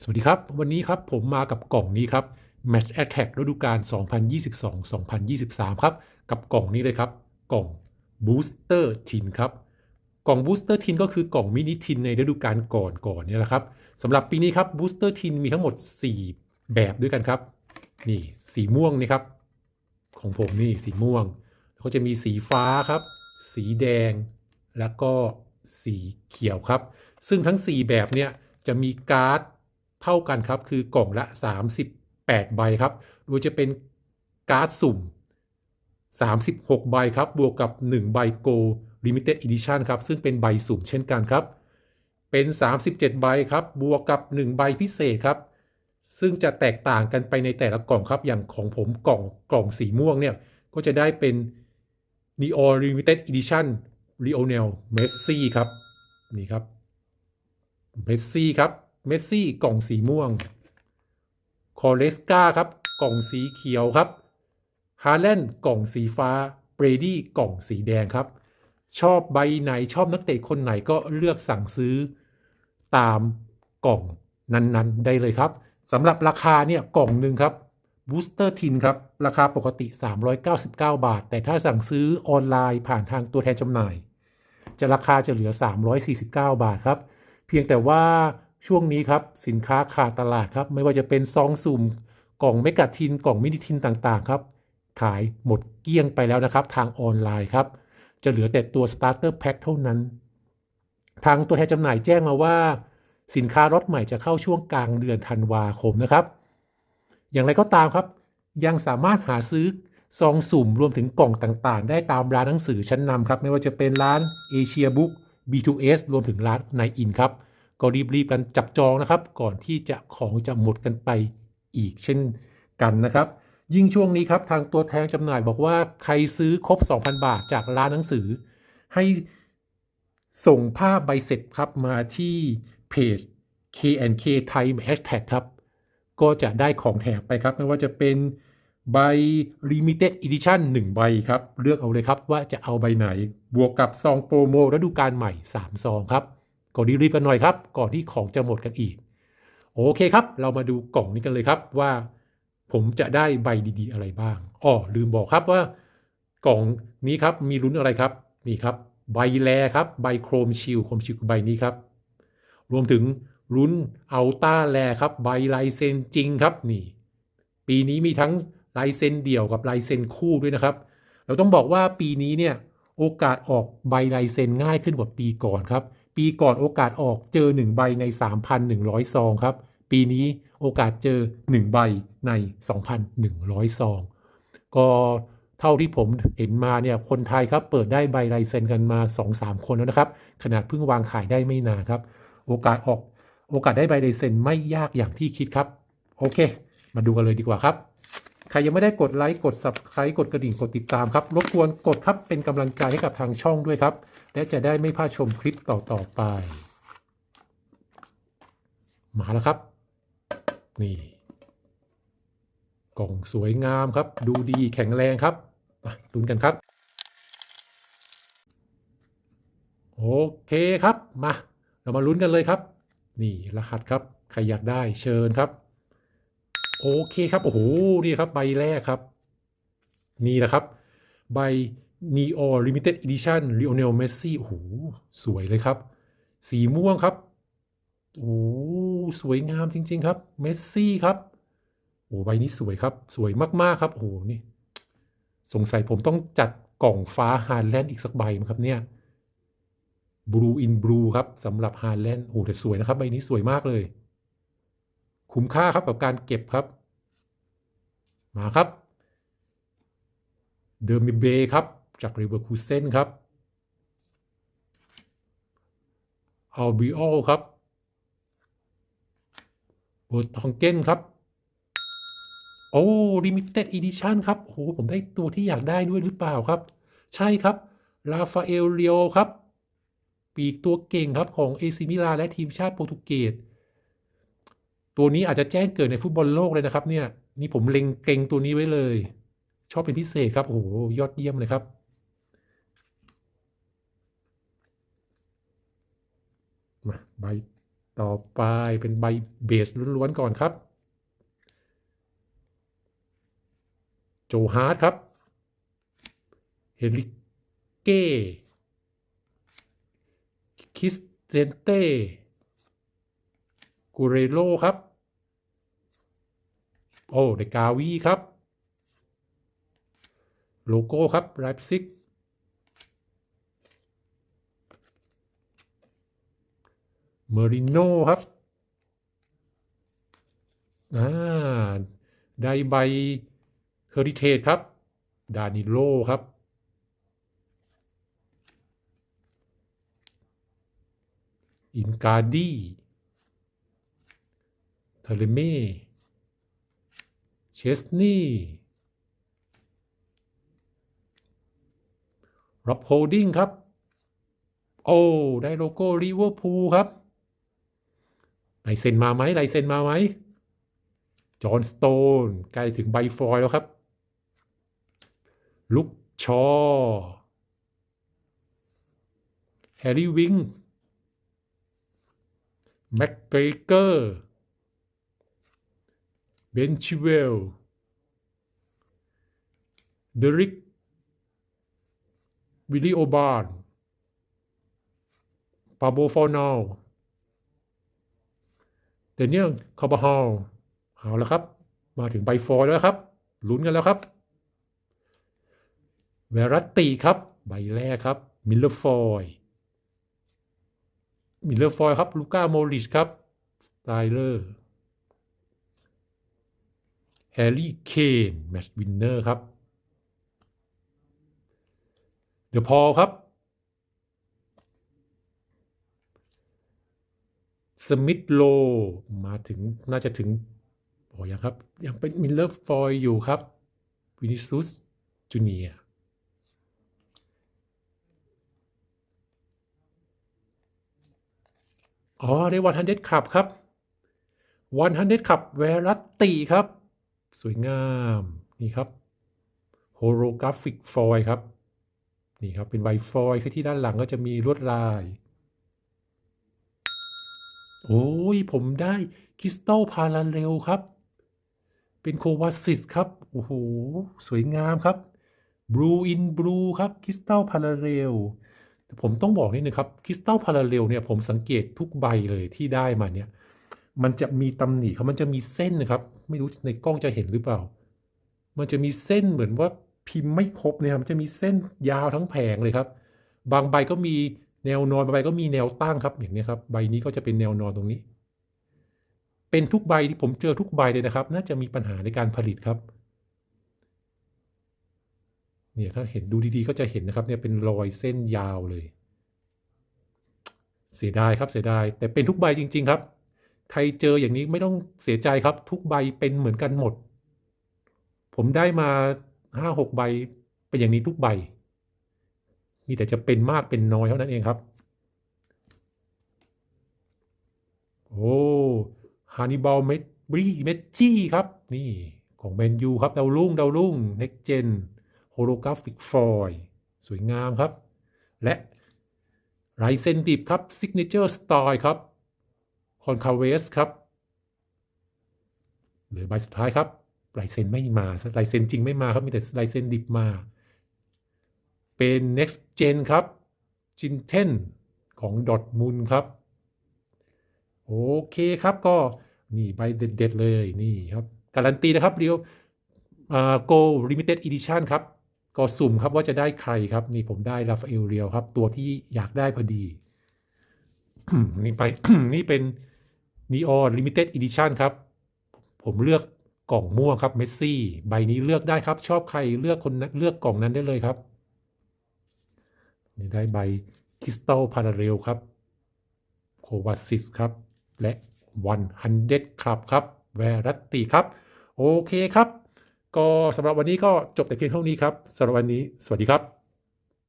สวัสดีครับ วันนี้ครับผมมากับกล่องนี้ครับ Match Attack ฤดูกาล 2022-2023 ครับ กับกล่องนี้เลยครับ กล่อง Booster Tin ครับ กล่อง Booster Tin ก็คือกล่องมินิทินในฤดูกาลก่อนก่อนเนี่ยแหละครับสำหรับปีนี้ครับ Booster Tin มีทั้งหมด 4 แบบด้วยกันครับ นี่สีม่วงนี่ครับ ของผมนี่สีม่วงแล้วก็จะมีสีฟ้าครับ สีแดง แล้วก็สีเขียวครับ ซึ่งทั้ง 4 แบบเนี่ยจะมีการ์ด เท่ากันครับ คือกล่องละ 38 ใบครับ โดยจะเป็นการ์ดสุ่ม 36 ใบครับ บวกกับ 1 ใบโก Limited Edition ครับ ซึ่งเป็นใบสุ่มเช่นกันครับ เป็น 37 ใบครับ บวกกับ 1 ใบพิเศษครับ ซึ่งจะแตกต่างกันไปในแต่ละกล่องครับ อย่างของผมกล่องกล่องสีม่วงเนี่ย ก็จะได้เป็น Neo Limited Edition Lionel Messi ครับ นี่ครับ เมสซี่ครับ เมสซี่กล่องสีม่วง คอเลสกาครับ กล่องสีเขียวครับ ฮาแลนด์กล่องสีฟ้า เบรดี้กล่องสีแดงครับ ชอบใบไหนชอบนักเตะคนไหนก็เลือกสั่งซื้อ ตามกล่องนั้นๆ ได้เลยครับสำหรับราคาเนี่ยกล่องหนึ่งครับบูสเตอร์ทินครับ ราคาปกติ 399 บาท แต่ถ้าสั่งซื้อออนไลน์ผ่านทางตัวแทนจำหน่าย จะราคาจะเหลือ 349 บาทครับ เพียงแต่ว่า ช่วงนี้ครับสินค้าขาดตลาดครับ ไม่ว่าจะเป็นซองสุ่มกล่องเมกะทินกล่องมินิทินต่างๆครับ ขายหมดเกลี้ยงไปแล้วนะครับ ทางออนไลน์ครับ จะเหลือแต่ตัว starter pack เท่านั้น ทางตัวแทนจำหน่ายแจ้งมาว่า สินค้ารถใหม่จะเข้าช่วงกลางเดือนธันวาคมนะครับ อย่างไรก็ตามครับ ยังสามารถหาซื้อซองสุ่มรวมถึงกล่องต่างๆ ได้ตามร้านหนังสือชั้นนำครับ ไม่ว่าจะเป็นร้านเอเชียบุ๊ก B2S รวมถึงร้านในอินครับ ก็รีบๆกันจับจองนะครับ ก่อนที่จะของจะหมดกันไปอีกเช่นกันนะครับ ยิ่งช่วงนี้ครับทางตัวแทนจำหน่ายบอกว่าใครซื้อครบ 2,000 บาทจากร้านหนังสือ ให้ส่งภาพใบเสร็จครับมาที่เพจ K&K Time Hashtag ครับ ก็จะได้ของแถมไปครับ ไม่ว่าจะเป็นใบ Limited Edition 1 ใบครับ เลือกเอาเลยครับว่าจะเอาใบไหน บวกกับซองโปรโมฤดูกาลใหม่ 3 ซองครับ ก็รีบๆกันหน่อยครับ ก่อนที่ของจะหมดกันอีก โอเคครับ เรามาดูกล่องนี้กันเลยครับว่า ผมจะได้ใบดีๆ อะไรบ้างอ้อลืมบอกครับว่ากล่องนี้ครับมีลุ้นอะไรครับนี่ครับ ใบแลครับใบโครมชิลโครมชิลคือใบนี้ครับ รวมถึงลุ้นอัลต้าแลครับ ใบลายเซ็นจริงครับนี่ ปีนี้มีทั้งลายเซ็นเดี่ยวกับลายเซ็นคู่ด้วยนะครับ เราต้องบอกว่าปีนี้เนี่ยโอกาสออกใบลายเซ็นง่ายขึ้นกว่าปีก่อนครับ ปีก่อนโอกาสออกเจอ 1 ใบใน 3,100 ซองครับ ปีนี้โอกาสเจอ 1 ใบใน 2,100 ซอง ก็เท่าที่ผมเห็นมาเนี่ยคนไทยครับเปิดได้ใบลายเซ็นกันมา 2-3 คนแล้วนะครับ ขนาดเพิ่งวางขายได้ไม่นานครับ โอกาสออกโอกาสได้ใบลายเซ็นไม่ยากอย่างที่คิดครับ โอเค มาดูกันเลยดีกว่าครับใครยังไม่ได้กดไลค์ กด subscribe กดกระดิ่ง กดติดตามครับ รบกวนกดครับ เป็นกำลังใจให้กับทางช่องด้วยครับ และจะได้ไม่พลาดชมคลิปต่อ ๆ ไป มาแล้วครับ นี่กล่องสวยงามครับ ดูดีแข็งแรงครับมาลุ้นกันครับ โอเคครับ มา เรามาลุ้นกันเลยครับ นี่รหัสครับ ใครอยากได้เชิญครับ โอเคครับ โอ้โห นี่ครับ ใบแรกครับ นี่แหละครับ ใบ Neo Limited Edition Lionel Messi โอ้โหสวยเลยครับ สีม่วงครับโอ้สวยงามจริง ๆ ครับเมสซี่ครับโอ้ใบนี้สวยครับ สวยมากๆครับโอ้โหนี่ สงสัยผมต้องจัดกล่องฟ้าฮาร์แลนด์อีกสักใบมั้งครับเนี่ย Blue in Blue ครับสำหรับฮาร์แลนด์โอ้แต่สวยนะครับ ใบนี้สวยมากเลย คุ้มค่าครับกับการเก็บครับ มาครับ เดอร์มิเบครับ จากริเวอร์คูเซนครับอัลบิโอครับโบทองเกนครับ โอ้ลิมิเต็ดอีดิชันครับโอ้โหผมได้ตัวที่อยากได้ด้วยหรือเปล่าครับ ใช่ครับลาฟาเอลเรียวครับ ปีกตัวเก่งครับของเอซิมิลาและทีมชาติโปรตุเกสตัวนี้อาจจะแจ้งเกิดในฟุตบอลโลกเลยนะครับ เนี่ย นี่ผมเล็งเกรงตัวนี้ไว้เลย ชอบเป็นพิเศษครับ โอ้โห ยอดเยี่ยมเลยครับ มาใบต่อไปเป็นใบเบสล้วนๆก่อนครับ โจฮาร์ดครับ เฮลิเก้คิสเตนเต้กูเรโลครับ โอ้เดกาวีครับ โลโก้ครับไลป์ซิก เมอริโนครับอ่าได้ใบเฮอริเทจครับ ดานิโลครับ อินกาดีเทเลเมเชสนีรับโฮลดิ้งครับ โอ้ ได้โลโก้ลิเวอร์พูลครับ ลายเซ็นมาไหมลายเซ็นมาไหมจอห์นสโตนใกล้ถึงใบฟอยแล้วครับ ลุกชอแฮร์รี่วิงส์แม็กเกรเกอร์เบนชิเวลเดริกวิลลี่โอบาร์นปาโบฟอนอล เดนเนียลคาร์บาฮอลเอาแล้วครับ มาถึงใบฟอยแล้วครับ ลุ้นกันแล้วครับเวรัตติครับ ใบแรกครับ มิลเลอร์ฟอยมิลเลอร์ฟอยครับ ลูก้าโมริชครับ สไตเลอร์แฮร์รี่เคนแมชวินเนอร์ครับ เดอะพอลครับ สมิธโลมาถึงน่าจะถึงโอ้ยังครับ ยังเป็นมิลเลอร์ฟอยอยู่ครับวินิซุสจูเนียอ๋อได้วันฮันเดขับครับวันฮันเดขับเวรัตติครับ สวยงามนี่ครับโฮโลกราฟิกฟอยครับ นี่ครับ เป็นไวฟอยที่ด้านหลังก็จะมีลวดลาย โอ้ย ผมได้คริสตัลพาราเรลครับ เป็นโควาซิสครับ โอ้โห สวยงามครับบลูอินบลูครับคริสตัลพาราเรลแต่ผมต้องบอกนิดนึงครับคริสตัลพาราเรลเนี่ยผมสังเกตทุกใบเลยที่ได้มาเนี่ย มันจะมีตำหนิครับมันจะมีเส้นนะครับ ไม่รู้ในกล้องจะเห็นหรือเปล่า มันจะมีเส้นเหมือนว่าพิมพ์ไม่ครบเนี่ยครับมันจะมีเส้นยาวทั้งแผงเลยครับ บางใบก็มี แนวนอนบางใบก็มีแนวตั้งครับอย่างนี้ครับ ใบนี้ก็จะเป็นแนวนอนตรงนี้ เป็นทุกใบที่ผมเจอทุกใบเลยนะครับ น่าจะมีปัญหาในการผลิตครับเนี่ยถ้าเห็นดูดีๆก็จะเห็นนะครับเนี่ยเป็นรอยเส้นยาวเลย เสียดายครับเสียดาย แต่เป็นทุกใบจริง ๆ ครับ ใครเจออย่างนี้ไม่ต้องเสียใจครับ ทุกใบเป็นเหมือนกันหมด ผมได้มาห้าหกใบเป็นอย่างนี้ทุกใบ นี่แต่จะเป็นมากเป็นน้อยเท่านั้นเองครับ โอ้ฮานิบาลเมบรีเมจี้ครับ นี่ของแมนยูครับดาวรุ่งดาวรุ่งเน็กเจนโฮโลกราฟิกฟอยสวยงามครับ และไรเซนดิบครับซิกเนเจอร์สไตล์ครับคอนคาเวสครับเหลือใบสุดท้ายครับลายเซ็นไม่มาลายเซ็นจริงไม่มาครับมีแต่ลายเซ็นดิบมา เป็น next gen ครับจินเทนของดอทมูลครับ โอเคครับก็นี่ใบเด็ด ๆ เลยนี่ครับการันตีนะครับเดียวโกลิมิเต็ดอีดิชันครับ ก็สุ่มครับว่าจะได้ใครครับ นี่ผมได้ราฟาเอลเรียวครับ ตัวที่อยากได้พอดี นี่ไป นี่เป็น Neon Limited Edition ครับ ผมเลือกกล่องม่วงครับเมสซี่ ใบนี้เลือกได้ครับ ชอบใครเลือกคนเลือกกล่องนั้นได้เลยครับ นี่ได้ใบคริสตัลพาราเรลครับโควาซิสครับ และวันฮันเดครับครับแวรัตตีครับ โอเคครับ ก็สำหรับวันนี้ก็จบแต่เพียงเท่านี้ครับสำหรับวันนี้ สวัสดีครับ